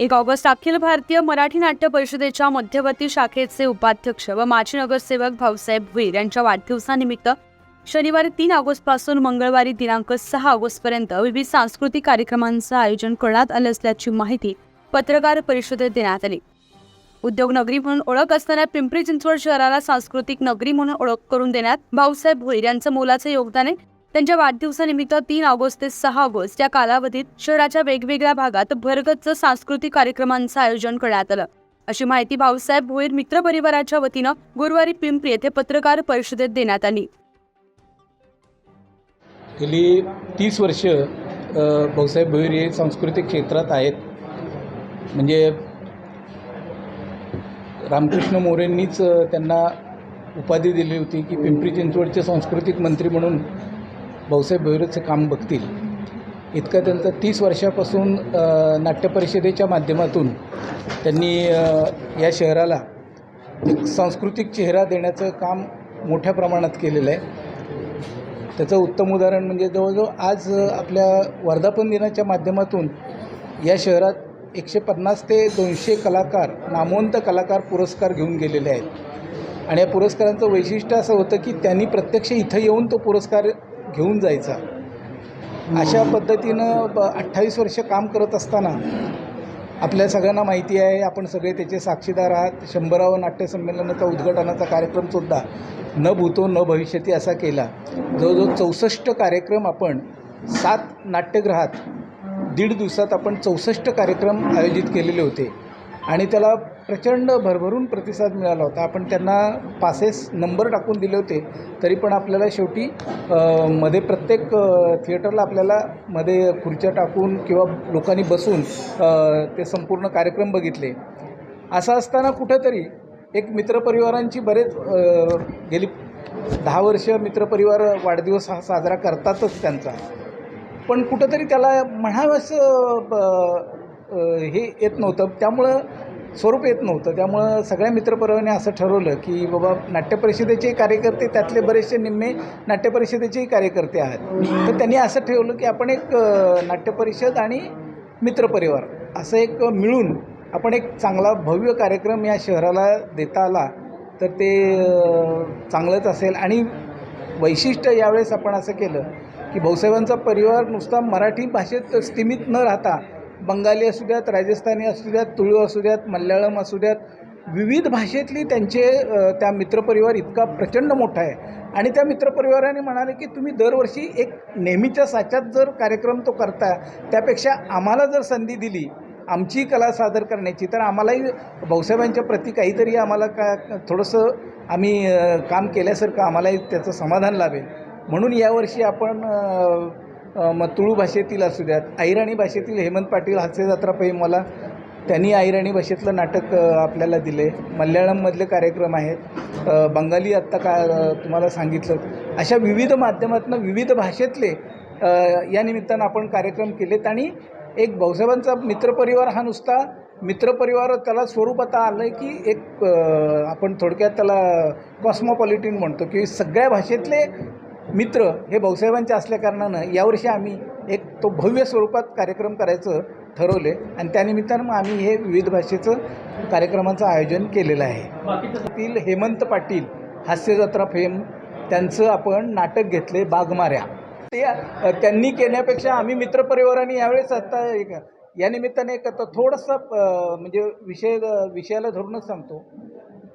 एक ऑगस्ट अखिल भारतीय मराठी नाट्य परिषदेच्या मध्यवर्ती शाखेचे उपाध्यक्ष व माजी नगरसेवक भाऊसाहेब भुईर यांच्या वाढदिवसानिमित्त शनिवारी तीन ऑगस्टपासून मंगळवारी दिनांक सहा ऑगस्टपर्यंत विविध सांस्कृतिक कार्यक्रमांचं आयोजन करण्यात आलं असल्याची माहिती पत्रकार परिषदेत देण्यात आली. उद्योग नगरी म्हणून ओळख असणाऱ्या पिंपरी चिंचवड शहराला सांस्कृतिक नगरी म्हणून ओळख करून देण्यात भाऊसाहेब भोईर यांचं मोलाचं योगदान आहे. त्यांच्या वाढदिवसानिमित्त तीन ऑगस्ट ते सहा ऑगस्ट या कालावधीत शहराच्या वेगवेगळ्या भागात भरगच्च सांस्कृतिक कार्यक्रमांचं आयोजन करण्यात आलं. अशी माहिती भाऊसाहेब भोईर मित्र परिवाराच्या वतीनं गुरुवारी पिंपरी येथे पत्रकार परिषदेत देण्यात आली. गेली तीस वर्ष भाऊसाहेब भोईर हे सांस्कृतिक क्षेत्रात आहेत. म्हणजे रामकृष्ण मोरेंनीच त्यांना उपाधी दिली होती की पिंपरी चिंचवडचे सांस्कृतिक मंत्री म्हणून भाऊसाहेब भोईरचं काम बघतील. इतकं त्यांचं तीस वर्षापासून नाट्य परिषदेच्या माध्यमातून त्यांनी या शहराला एक सांस्कृतिक चेहरा देण्याचं काम मोठ्या प्रमाणात केलेलं आहे. त्याचं उत्तम उदाहरण म्हणजे जवळजवळ आज आपल्या वर्धापन दिनाच्या माध्यमातून या शहरात एकशे पन्नास ते दोनशे कलाकार नामवंत कलाकार पुरस्कार घेऊन गेलेले आहेत. आणि या पुरस्कारांचं वैशिष्ट्य असं होतं की त्यांनी प्रत्यक्ष इथं येऊन तो पुरस्कार घेऊन जायचा. अशा पद्धतीनं ब अठ्ठावीस वर्ष काम करत असताना आपल्या सगळ्यांना माहिती आहे आपण सगळे त्याचे साक्षीदार आहात. शंभरावं नाट्यसंमेलनाचा उद्घाटनाचा कार्यक्रमसुद्धा न भूतो न भविष्यती असा केला. जवळजवळ चौसष्ट कार्यक्रम आपण सात नाट्यगृहात दीड दिवसात आपण चौसष्ट कार्यक्रम आयोजित केलेले होते. आणि त्याला प्रचंड भरभरून प्रतिसाद मिळाला होता. आपण त्यांना पासेस नंबर टाकून दिले होते तरी पण आपल्याला शेवटी मध्ये प्रत्येक थिएटरला आपल्याला मध्ये खुर्च्या टाकून किंवा लोकांनी बसून ते संपूर्ण कार्यक्रम बघितले. असं असताना कुठंतरी एक मित्रपरिवारांची बरेच गेली दहा वर्ष मित्रपरिवार वाढदिवस हा साजरा करतातच त्यांचा. पण कुठंतरी त्याला म्हणावंसं ब- हे येत नव्हतं. त्यामुळं स्वरूप येत नव्हतं. त्यामुळं सगळ्या मित्रपरिवाराने असं ठरवलं की बाबा नाट्यपरिषदेचेही कार्यकर्ते त्यातले बरेचसे निम्मे नाट्यपरिषदेचेही कार्यकर्ते आहेत. तर त्यांनी असं ठेवलं की आपण एक नाट्यपरिषद आणि मित्रपरिवार असं एक मिळून आपण एक चांगला भव्य कार्यक्रम या शहराला देता आला तर ते चांगलंच असेल. आणि वैशिष्ट्य यावेळेस आपण असं केलं की भाऊसाहेबांचा परिवार नुसता मराठी भाषेत स्थिमित न राहता बंगाली असू द्यात राजस्थानी असू द्यात तुळू असू द्यात मल्याळम असू द्यात विविध भाषेतली त्यांचे त्या मित्रपरिवार इतका प्रचंड मोठा आहे. आणि त्या मित्रपरिवाराने म्हणाले की तुम्ही दरवर्षी एक नेहमीच्या साच्यात जर कार्यक्रम तो करता त्यापेक्षा आम्हाला जर संधी दिली आमची कला सादर करण्याची तर आम्हालाही भाऊसाहेबांच्या प्रती काहीतरी आम्हाला का थोडंसं आम्ही काम केल्यासारखं आम्हालाही त्याचं समाधान लाभेल. म्हणून यावर्षी आपण मग तुळू भाषेतील असू द्यात अहिराणी भाषेतील हेमंत पाटील हास्य जत्रापैकी मला त्यांनी अहिराणी भाषेतलं नाटक आपल्याला दिले. मल्याळममधले कार्यक्रम आहेत. बंगाली आत्ता का तुम्हाला सांगितलं. अशा विविध माध्यमातून विविध भाषेतले या निमित्तानं आपण कार्यक्रम केलेत आणि एक भाऊसाहेबांचा मित्रपरिवार हा नुसता मित्रपरिवार त्याला स्वरूप आता आलं आहे की एक आपण थोडक्यात त्याला कॉस्मोपॉलिटिन म्हणतो की सगळ्या भाषेतले मित्र हे भाऊसाहेबांचे असल्याकारणानं यावर्षी आम्ही एक तो भव्य स्वरूपात कार्यक्रम करायचं ठरवले आणि त्यानिमित्तानं मग आम्ही हे विविध भाषेचं कार्यक्रमाचं आयोजन केलेलं आहे. तील हेमंत पाटील हास्यजत्रा फेम त्यांचं आपण नाटक घेतले बागमाऱ्या. ते त्यांनी केल्यापेक्षा आम्ही मित्रपरिवाराने यावेळेस आता एक या निमित्ताने एक आता थोडंसं म्हणजे विषय विषयाला धरूनच सांगतो.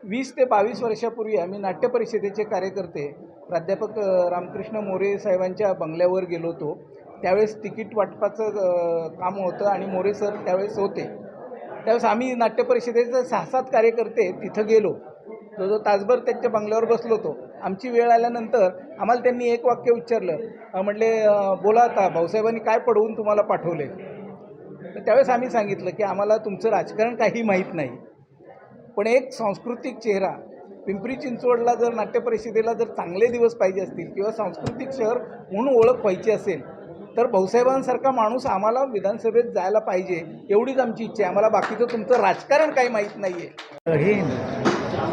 वीस ते बावीस वर्षापूर्वी आम्ही नाट्य परिषदेचे कार्यकर्ते प्राध्यापक रामकृष्ण मोरे साहेबांच्या बंगल्यावर गेलो होतो. त्यावेळेस तिकीट वाटपाचं काम होतं आणि मोरे सर त्यावेळेस होते. त्यावेळेस आम्ही नाट्य परिषदेचे सहा सात कार्यकर्ते तिथं गेलो. जवळजवळ तासभर त्यांच्या बंगल्यावर बसलो होतो. आमची वेळ आल्यानंतर आम्हाला त्यांनी एक वाक्य विचारलं म्हटले म्हणले बोला आता भाऊसाहेबांनी काय पडवून तुम्हाला पाठवले? तर त्यावेळेस आम्ही सांगितलं की आम्हाला तुमचं राजकारण काही माहीत नाही. पण एक सांस्कृतिक चेहरा पिंपरी चिंचवडला जर नाट्यपरिषदेला जर चांगले दिवस पाहिजे असतील किंवा सांस्कृतिक शहर म्हणून ओळख व्हायची असेल तर भाऊसाहेबांसारखा माणूस आम्हाला विधानसभेत जायला पाहिजे एवढीच आमची इच्छा आहे. आम्हाला बाकीचं तुमचं राजकारण काही माहीत नाही आहे हे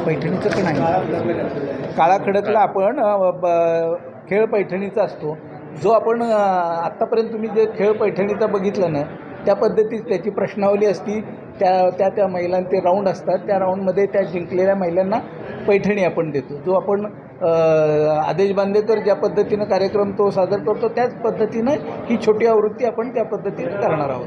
पैठणीचं पण आहे. काळा खडकला आपण खेळ पैठणीचा असतो. जो आपण आत्तापर्यंत तुम्ही जे खेळ पैठणीचा बघितलं ना त्या पद्धतीत त्याची प्रश्नावली असती. त्या त्या त्या महिलांचे राऊंड असतात. त्या राऊंडमध्ये त्या जिंकलेल्या महिलांना पैठणी आपण देतो. जो आपण आदेश बांदेकर ज्या पद्धतीनं कार्यक्रम तो सादर करतो त्याच पद्धतीनं ही छोटी आवृत्ती आपण त्या पद्धतीने करणार आहोत.